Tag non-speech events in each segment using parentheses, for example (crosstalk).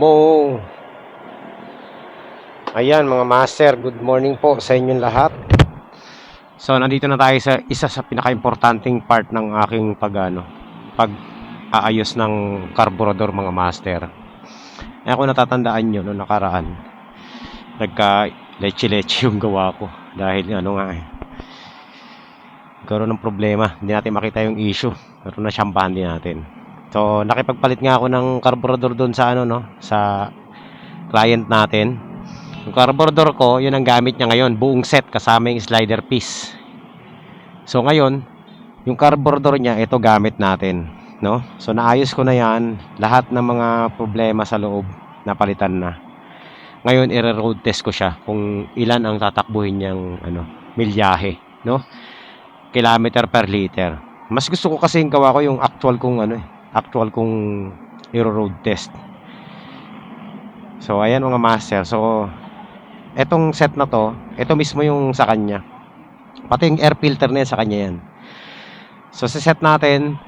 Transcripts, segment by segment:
mo. Ayan mga master, good morning po sa inyong lahat. So nandito na tayo sa isa sa pinaka-importanting part ng aking pagano, pag aayos ng carburetor mga master. Eh kung natatandaan nyo noong nakaraan, nagka leche-leche yung gawa ko dahil ano nga eh. Karoon ng problema, hindi natin makita yung issue. Pero nasyambahan din natin. So, nakipagpalit nga ako ng carburetor doon sa ano no, sa client natin. Yung carburetor ko, yun ang gamit niya ngayon, buong set kasama yung slider piece. So ngayon, yung carburetor niya, ito gamit natin, no? So naayos ko na 'yan, lahat ng mga problema sa loob napalitan na. Ngayon i-road test ko siya kung ilan ang tatakbuhin niyang ano, milyahe, no? Kilometer per liter. Mas gusto ko kasi yung gawa ko yung actual kong ano eh, actual kong i-road test. So ayan mga master. So etong set na to, ito mismo yung sa kanya. Pati yung air filter na yan sa kanya yan. So sa set natin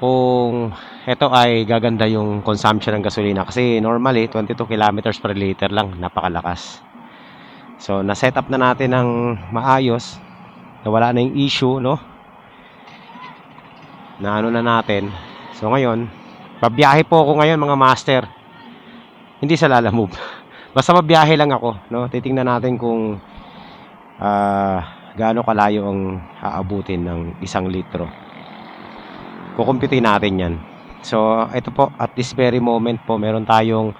kung ito ay gaganda yung consumption ng gasolina kasi normally 22 kilometers per liter lang, napakalakas. So na-set up na natin ng maayos na wala na yung issue, no? Na ano na natin. So ngayon, babiyahe po ako ngayon mga master. Hindi sa lalamove. (laughs) Basta mabiyahe lang ako, no? Titingnan natin kung ah gaano kalayo ang aabutin ng isang litro. Kukumpitin natin 'yan. So, ito po at this very moment po meron tayong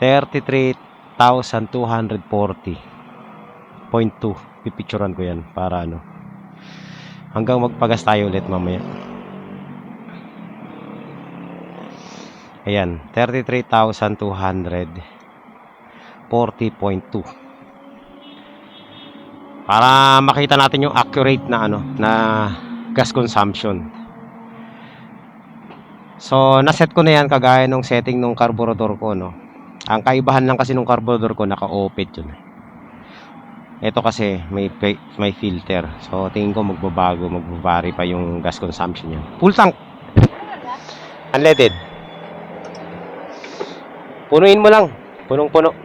33,240.2. Pipicturean ko 'yan para ano. Hanggang magpagas tayo ulit mamaya. Ayan, 33,240.2 para makita natin yung accurate na ano na gas consumption. So, naset ko na yan kagaya nung setting nung carburetor ko, no. Ang kaibahan lang kasi nung carburetor ko naka-oped yun. Ito kasi may may filter. So, tingin ko magbabago, magbabari pa yung gas consumption niya. Full tank. Unleaded. Punuin mo lang. Punong-puno.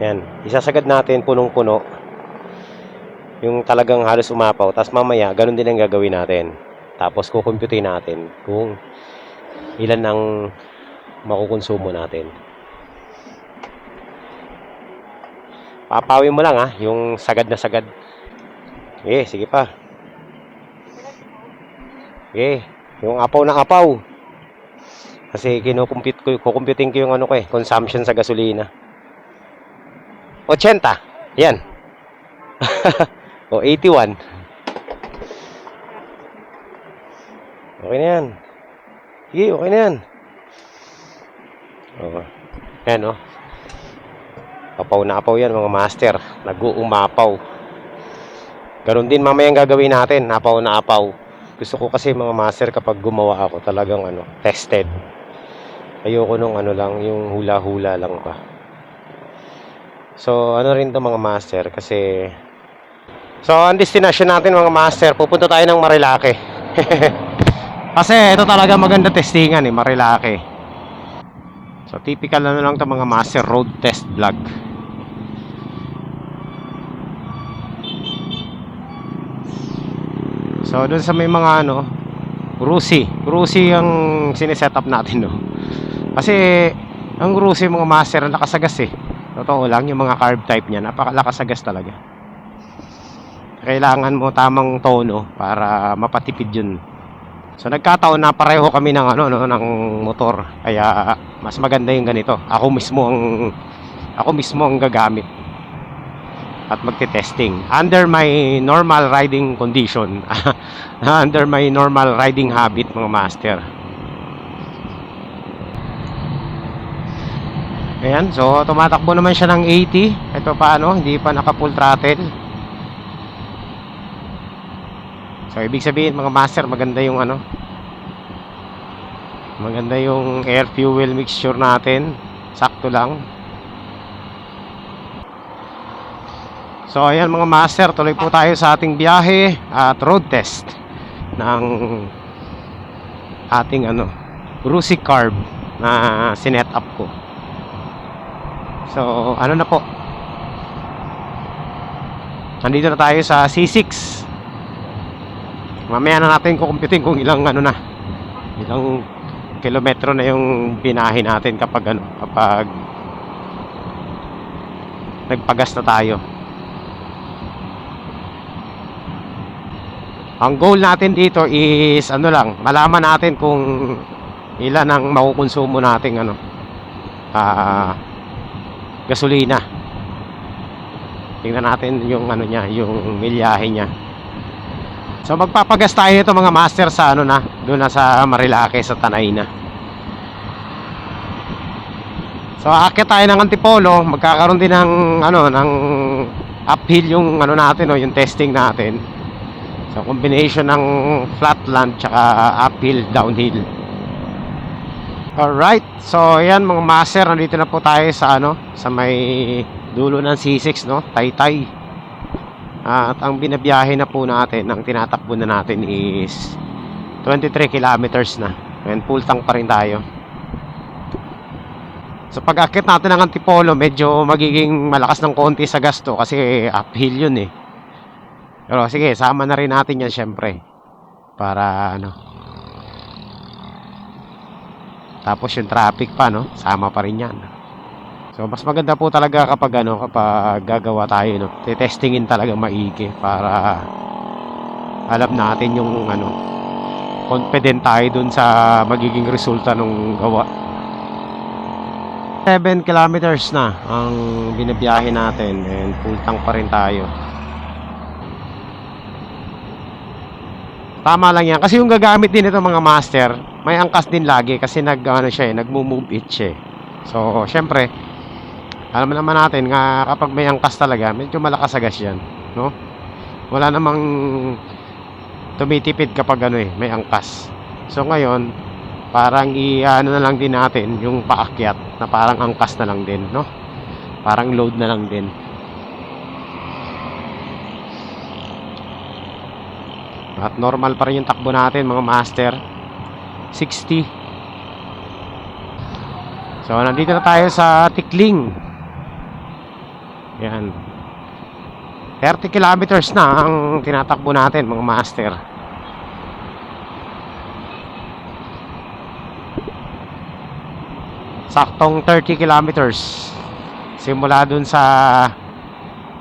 Yan. Isasagad natin punong-puno yung talagang halos umapaw. Tapos mamaya, ganun din ang gagawin natin. Tapos kukumputin natin kung ilan ang makukonsumo natin. Papawin mo lang ha, yung sagad na sagad. Okay, sige pa. Okay, yung apaw na apaw. Kasi kinukumpute ko, kukumputin ko yung ano ko eh, consumption sa gasolina. 80. Yan. (laughs) O, 81. Okay na yan. Sige, okay na yan. O, yan o. Apaw na apaw yan mga master. Nag-uumapaw. Ganon din mamayang gagawin natin. Apaw na apaw. Gusto ko kasi mga master kapag gumawa ako talagang ano, tested. Ayoko nung ano lang, yung hula-hula lang pa. So, ano rin to mga master kasi So, ang destination natin mga master, pupunta tayo ng Marilake. (laughs) Kasi ito talaga maganda testingan eh, Marilake. So, typical ano lang to mga master road test vlog. So, dun sa may mga ano, Rusi. Rusi ang sineset up natin, no. Kasi, ang Rusi mga master, nakasagas eh. Totoo lang, yung mga carb type niya, napakalakasagas talaga kailangan mo tamang tono para mapatipid yun. So nagkataon na pareho kami ng ano no ng motor. Kaya mas maganda yung ganito. Ako mismo ang ako mismo ang gagamit at magte-testing under my normal riding condition. (laughs) under my normal riding habit mga master. Ayan, so tumatakbo naman siya ng 80. Ito pa ano, hindi pa naka full throttle. So, ibig sabihin mga master, maganda yung ano, maganda yung air fuel mixture natin. Sakto lang. So, ayan mga master, tuloy po tayo sa ating biyahe at road test ng ating ano, Rusi Carb na sinet up ko. So, ano na po? Nandito na tayo sa C6. Mamaya na natin kukumpitin kung ilang ano na. Ilang kilometro na yung binahe natin kapag ano, kapag nagpagas na tayo. Ang goal natin dito is ano lang, malaman natin kung ilan ang makukonsumo nating ano ah gasolina. Tingnan natin yung ano niya, yung milyahe niya. So magpapagas tayo nito mga master sa ano na, doon na sa Marilake sa Tanay na. So aakyat tayo ng Antipolo, magkakaroon din ng ano ng uphill yung ano natin no, yung testing natin. So combination ng flatland tsaka uphill downhill. Alright, so ayan mga master, nandito na po tayo sa ano, sa may dulo ng C6 no, Taytay. At ang binabiyahe na po natin, ang tinatakbo na natin is 23 kilometers na. And full tank pa rin tayo. So pag akit natin ng Antipolo, medyo magiging malakas ng konti sa gasto kasi uphill yun eh. Pero sige, sama na rin natin yan syempre. Para ano. Tapos yung traffic pa no, sama pa rin yan. So mas maganda po talaga kapag ano, kapag gagawa tayo no. Testingin talaga maigi para alam natin yung ano, confident tayo dun sa magiging resulta nung gawa. 7 kilometers na ang binabiyahe natin and full tank pa rin tayo. Tama lang yan. Kasi yung gagamit din ito mga master, may angkas din lagi kasi nag, ano siya eh, nagmo-move it siya eh. So, syempre, alam naman natin nga kapag may angkas talaga, medyo malakas agas yan. No? Wala namang tumitipid kapag ano eh, may angkas. So, ngayon, parang i-ano na lang din natin yung paakyat na parang angkas na lang din, no? Parang load na lang din. At normal pa rin yung takbo natin mga master. 60. So, nandito na tayo sa Tikling. Yan. 30 kilometers na ang tinatakbo natin mga master. Saktong 30 kilometers. Simula dun sa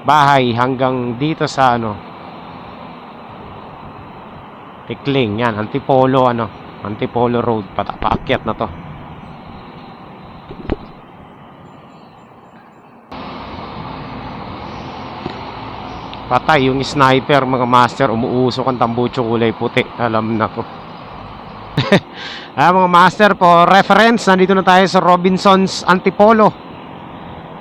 bahay hanggang dito sa ano Tikling, yan, Antipolo, ano, Antipolo Road, pata, paakyat na to. Patay, yung sniper, mga master, umuusok ang tambucho kulay puti. Alam na to. (laughs) ah, mga master, po reference, nandito na tayo sa Robinson's Antipolo.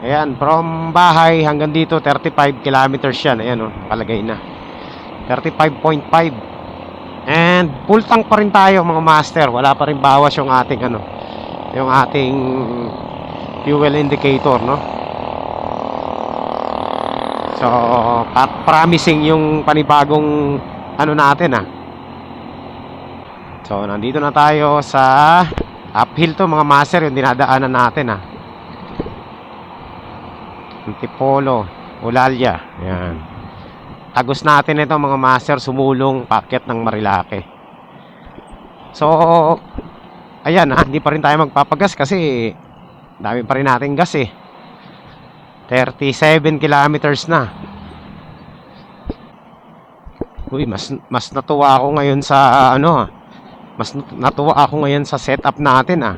Ayan, from bahay hanggang dito, 35 kilometers yan. Ayan, oh, nakalagay na. 35.5 And full tank pa rin tayo mga master. Wala pa rin bawas yung ating ano, yung ating fuel indicator, no? So, promising yung panibagong ano natin ah. So, nandito na tayo sa uphill to mga master yung dinadaanan natin ah. Antipolo, Ulalia. Yan. Tagos natin ito mga master sumulong packet ng Marilake. So, ayan ha, hindi pa rin tayo magpapagas kasi dami pa rin nating gas eh. 37 kilometers na. Uy, mas mas natuwa ako ngayon sa ano ah. Mas nat- natuwa ako ngayon sa setup natin ah.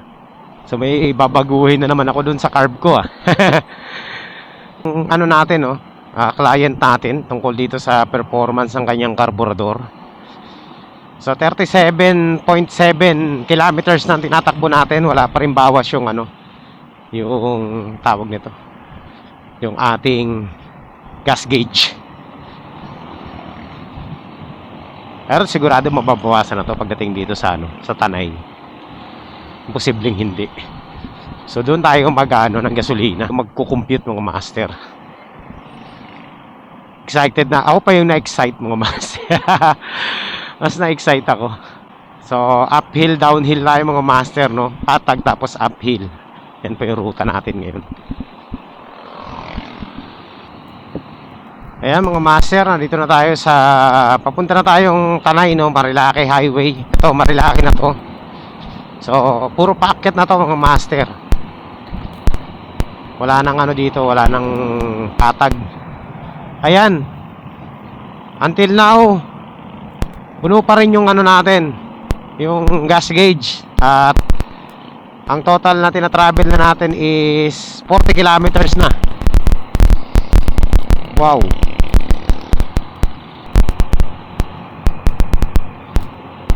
So may babaguhin na naman ako dun sa carb ko ah. (laughs) Ano natin oh, ah, client natin tungkol dito sa performance ng kanyang karburador. So 37.7 kilometers na tinatakbo natin, wala pa rin bawas yung ano, yung tawag nito. Yung ating gas gauge. Pero sigurado mababawasan na to pagdating dito sa ano, sa Tanay. Imposibleng hindi. So doon tayo mag-ano ng gasolina, magko-compute mga master excited na. Ako pa yung na-excite mga (laughs) mas. mas na-excite ako. So, uphill, downhill tayo mga master, no? Patag tapos uphill. Yan pa yung ruta natin ngayon. Ayan mga master, nandito na tayo sa papunta na tayong Tanay no, Marilake Highway. Ito, Marilake na to. So, puro packet na to mga master. Wala nang ano dito, wala nang patag. Ayan. Until now, puno pa rin yung ano natin, yung gas gauge. At ang total natin na travel na natin is 40 kilometers na. Wow.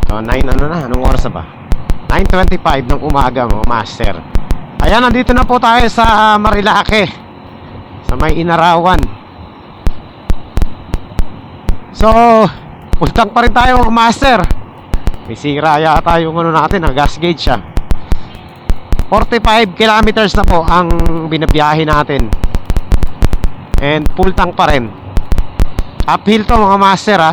So, 9 ano na? Anong oras na ba? 9.25 ng umaga mga master. Ayan, nandito na po tayo sa Marilake. Sa may Inarawan. So, pultang pa rin tayo master. May sira yata yung ano natin, ang gas gauge siya. 45 kilometers na po ang binabiyahe natin. And full tank pa rin. Uphill to mga master ha.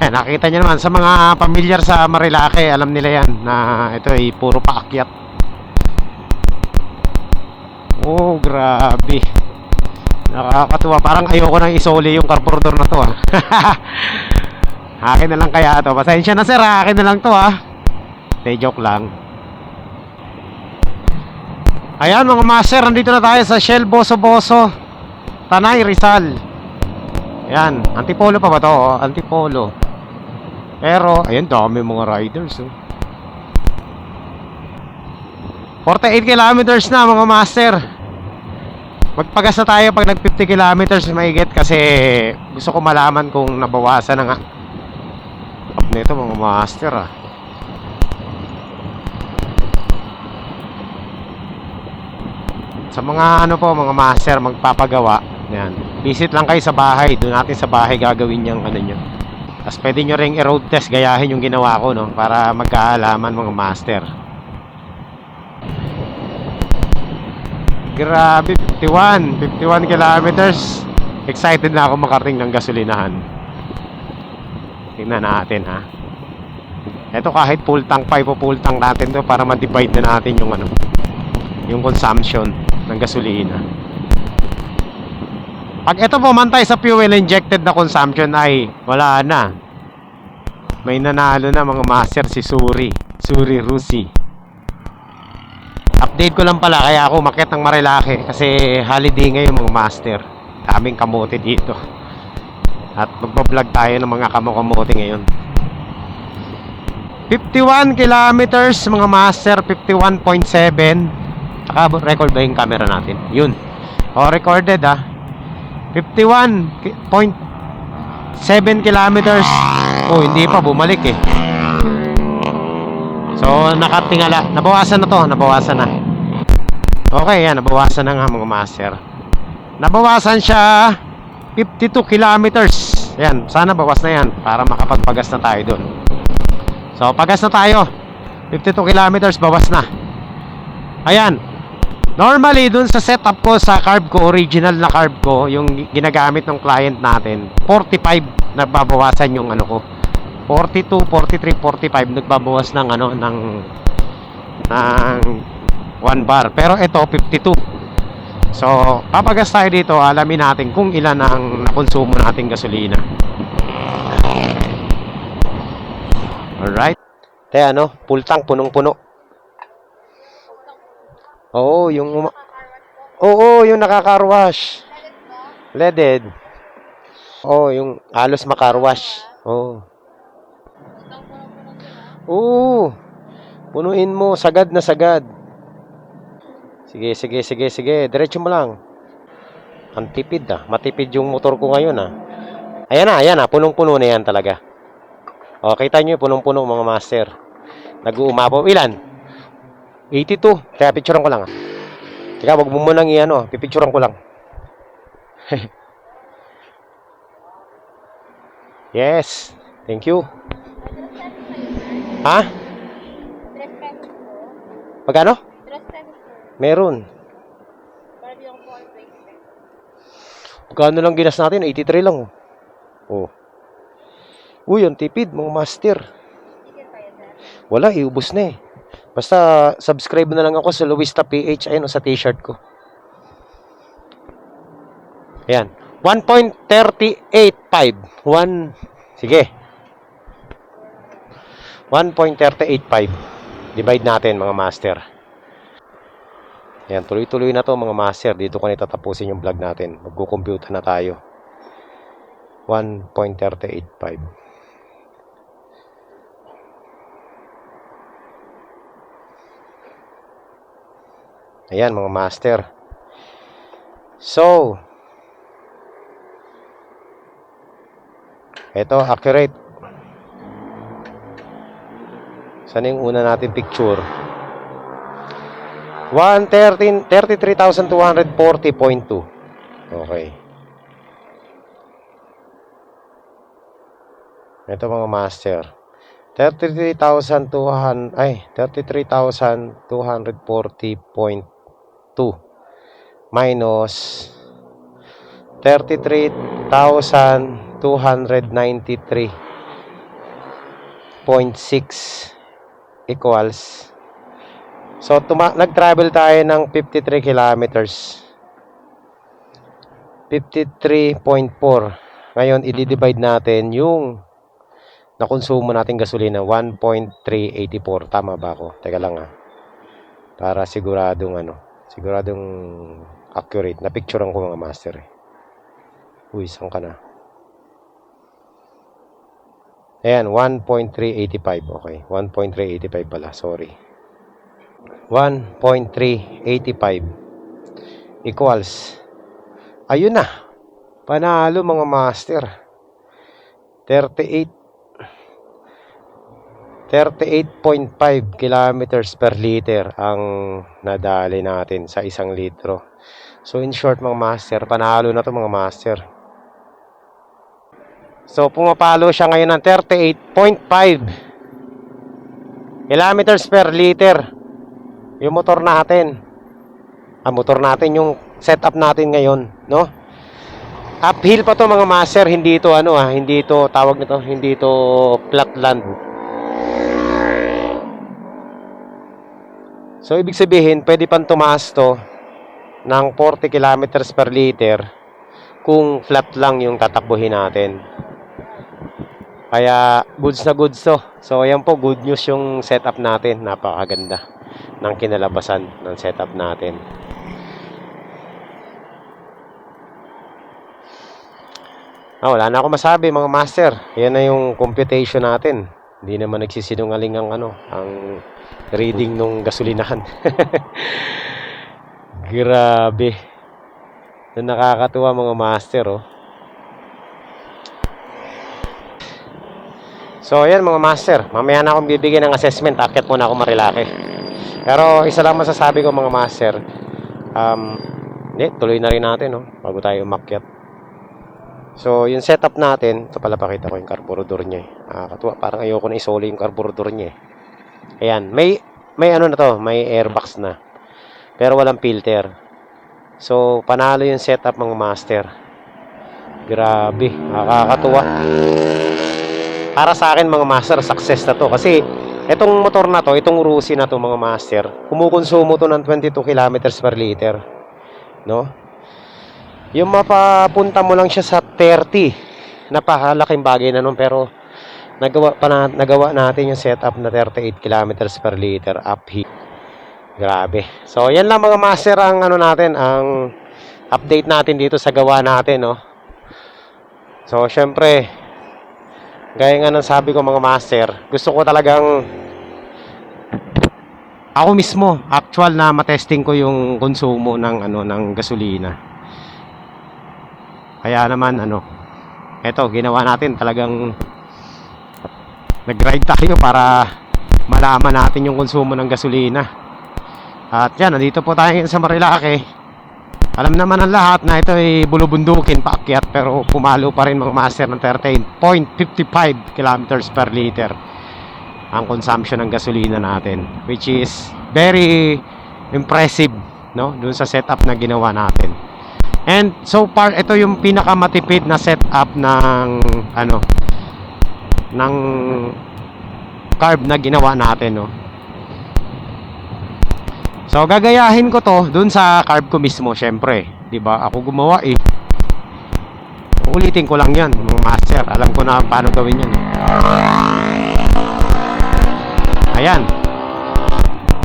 Eh, nakita nyo naman sa mga pamilyar sa Marilake, alam nila yan na ito ay puro paakyat. Oh, grabe. Nakakatuwa. Parang ayoko nang isoli yung carburetor na to ah. (laughs) akin na lang kaya to. Pasensya na sir, ah. akin na lang to ah. Hindi, joke lang. Ayan mga master, nandito na tayo sa Shell Boso Boso. Tanay Rizal. Ayan, antipolo pa ba to? Oh? Antipolo. Pero, ayan, dami mga riders. Oh. 48 kilometers na mga master. Magpagas na tayo pag nag 50 kilometers maigit kasi gusto ko malaman kung nabawasan. Up nito mga master ah. Sa mga ano po, mga master magpapagawa. Yan. Visit lang kayo sa bahay. Doon natin sa bahay gagawin yung ano nyo. Tapos pwede nyo ring i-road test gayahin yung ginawa ko no para magkaalaman mga master. Grabe, 51, 51 kilometers. Excited na ako makarating ng gasolinahan. Tingnan natin ha. Ito kahit full tank pa, ipo full tank natin to para ma-divide na natin yung ano, yung consumption ng gasolina. Pag ito pumantay sa fuel injected na consumption ay wala na. May nanalo na mga master si Suri. Suri Rusi. Update ko lang pala kaya ako makit ng Marilake kasi holiday ngayon mga master. Daming kamote dito. At magbablog tayo ng mga kamokamote ngayon. 51 kilometers mga master, 51.7. Saka record ba yung camera natin? Yun. O, recorded ah. 51.7 kilometers. Oh, hindi pa bumalik eh. So, nakatingala. Nabawasan na to. Nabawasan na. Okay, yan. Nabawasan na nga mga master. Nabawasan siya 52 kilometers. Yan. Sana bawas na yan para makapagpagas na tayo doon. So, pagas na tayo. 52 kilometers, bawas na. Ayan. Normally, dun sa setup ko sa carb ko, original na carb ko, yung ginagamit ng client natin, 45 nagbabawasan yung ano ko. 42, 43, 45 nagbabawas ng ano ng ng 1 bar. Pero ito 52. So, papagas tayo dito, alamin natin kung ilan ang nakonsumo nating gasolina. Alright. Te ano, full tank, punong-puno. Oo, yung uma- Oo, yung nakaka-wash. Leaded. Oo, yung halos makarwash. Oo. Oo. Punuin mo, sagad na sagad. Sige, sige, sige, sige. Diretso mo lang. Ang tipid ah. Matipid yung motor ko ngayon ah. Ayan na, ayan na. Punong-puno na yan talaga. O, kita nyo, punong-puno mga master. Nag-uumapaw. Ilan? 82. Kaya picturean ko lang ah. Teka, wag mo munang i-ano. Pipicturean ko lang. (laughs) yes. Thank you. Ha? Tres pesos po. Magkano? Tres pesos po. Meron. Para ako po kayo 20 pesos. Magkano lang ginas natin? 83 lang. Oh. Uy, ang tipid, mga master. Wala, iubos na eh. Basta subscribe na lang ako sa Luista PH. Ayun, oh, sa t-shirt ko. Ayan. 1.385. 1, sige. 1.385. Divide natin mga master. Ayan, tuloy-tuloy na to mga master. Dito ko na tatapusin yung vlog natin. Magkukomputa na tayo. 1.385. Ayan mga master. So, ito accurate. Saan yung una natin picture? 113 33,240.2. Okay. Ito mga master. 33,200 ay 33,240.2 minus 33,293.6 equals So, tuma- nag-travel tayo ng 53 kilometers. 53.4. Ngayon, i-divide natin yung nakonsumo natin gasolina 1.384. Tama ba ako? Teka lang ah. Para siguradong ano, siguradong accurate. Na-picturean ko mga master eh. Uy, saan ka na? Ayan, 1.385. Okay, 1.385 pala. Sorry. 1.385 equals ayun na panalo mga master 38 38.5 kilometers per liter ang nadali natin sa isang litro so in short mga master panalo na to mga master so pumapalo siya ngayon ng 38.5 kilometers per liter yung motor natin. Ah, motor natin yung setup natin ngayon, no? Uphill pa to mga master, hindi ito ano ah, hindi ito tawag nito, hindi ito flatland. So ibig sabihin, pwede pang tumaas to ng 40 kilometers per liter kung flat lang yung tatakbuhin natin. Kaya goods na goods to. So ayan po, good news yung setup natin, napakaganda ng kinalabasan ng setup natin. Ah, wala na ako masabi mga master. Yan na yung computation natin. Hindi naman nagsisinungaling ang ano, ang reading nung gasolinahan. (laughs) Grabe. Na nakakatuwa mga master, oh. So, ayan mga master. Mamaya na akong bibigyan ng assessment. Akit muna ako marilaki. Pero isa lang masasabi ko mga master. Um, hindi, tuloy na rin natin, no? Bago tayo umakyat. So, yung setup natin, ito pala pakita ko yung carburetor niya. Eh. Ah, katuwa, parang ayoko na isoli yung carburetor niya. Eh. Ayan, may, may ano na to, may airbox na. Pero walang filter. So, panalo yung setup mga master. Grabe, nakakatuwa. Para sa akin mga master, success na to. Kasi, Itong motor na to, itong Rusi na to mga master, kumukonsumo to ng 22 kilometers per liter. No? Yung mapapunta mo lang siya sa 30. Napakalaking bagay na nun pero nagawa pa na, nagawa natin yung setup na 38 kilometers per liter uphill. Grabe. So, yan lang mga master ang ano natin, ang update natin dito sa gawa natin, no. So, syempre, Gaya nga ng sabi ko mga master, gusto ko talagang ako mismo, actual na matesting ko yung konsumo ng ano ng gasolina. Kaya naman ano, eto ginawa natin talagang nag-ride tayo para malaman natin yung konsumo ng gasolina. At yan, nandito po tayo sa Marilake. Alam naman ng lahat na ito ay bulubundukin paakyat pero pumalo pa rin mga master ng 13.55 kilometers per liter ang consumption ng gasolina natin which is very impressive no dun sa setup na ginawa natin. And so far ito yung pinakamatipid na setup ng ano ng carb na ginawa natin no So gagayahin ko to dun sa carb ko mismo syempre, 'di ba? Ako gumawa eh. Ulitin ko lang yan, mga master. Alam ko na paano gawin yan. eh. Ayan.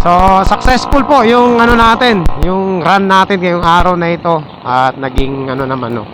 So, successful po yung ano natin, yung run natin ngayong araw na ito. At naging ano naman, no,